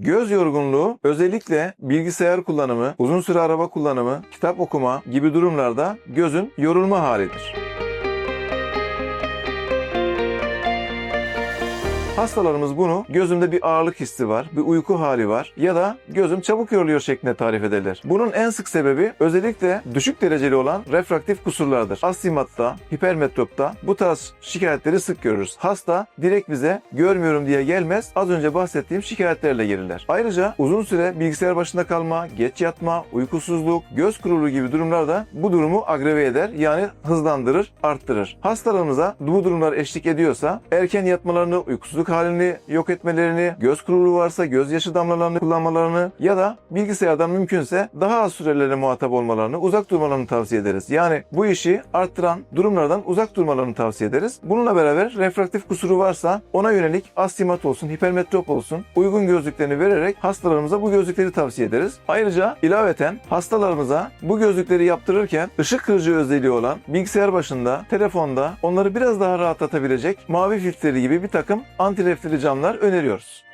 Göz yorgunluğu özellikle bilgisayar kullanımı, uzun süre araba kullanımı, kitap okuma gibi durumlarda gözün yorulma halidir. Hastalarımız bunu gözümde bir ağırlık hissi var, bir uyku hali var ya da gözüm çabuk yoruluyor şeklinde tarif ederler. Bunun en sık sebebi özellikle düşük dereceli olan refraktif kusurlardır. Astigmatta, hipermetropta bu tarz şikayetleri sık görürüz. Hasta direkt bize görmüyorum diye gelmez. Az önce bahsettiğim şikayetlerle gelirler. Ayrıca uzun süre bilgisayar başında kalma, geç yatma, uykusuzluk, göz kuruluğu gibi durumlar da bu durumu agreve eder. Yani hızlandırır, arttırır. Hastalarımıza bu durumlar eşlik ediyorsa erken yatmalarını, uykusuzluk halini yok etmelerini, göz kuruluğu varsa gözyaşı damlalarını kullanmalarını ya da bilgisayardan mümkünse daha az sürelere muhatap olmalarını, uzak durmalarını tavsiye ederiz. Yani bu işi arttıran durumlardan uzak durmalarını tavsiye ederiz. Bununla beraber refraktif kusuru varsa ona yönelik astigmat olsun, hipermetrop olsun uygun gözlüklerini vererek hastalarımıza bu gözlükleri tavsiye ederiz. Ayrıca ilaveten hastalarımıza bu gözlükleri yaptırırken ışık kırıcı özelliği olan bilgisayar başında, telefonda onları biraz daha rahatlatabilecek mavi filtreli gibi bir takım anti reflektif camlar öneriyoruz.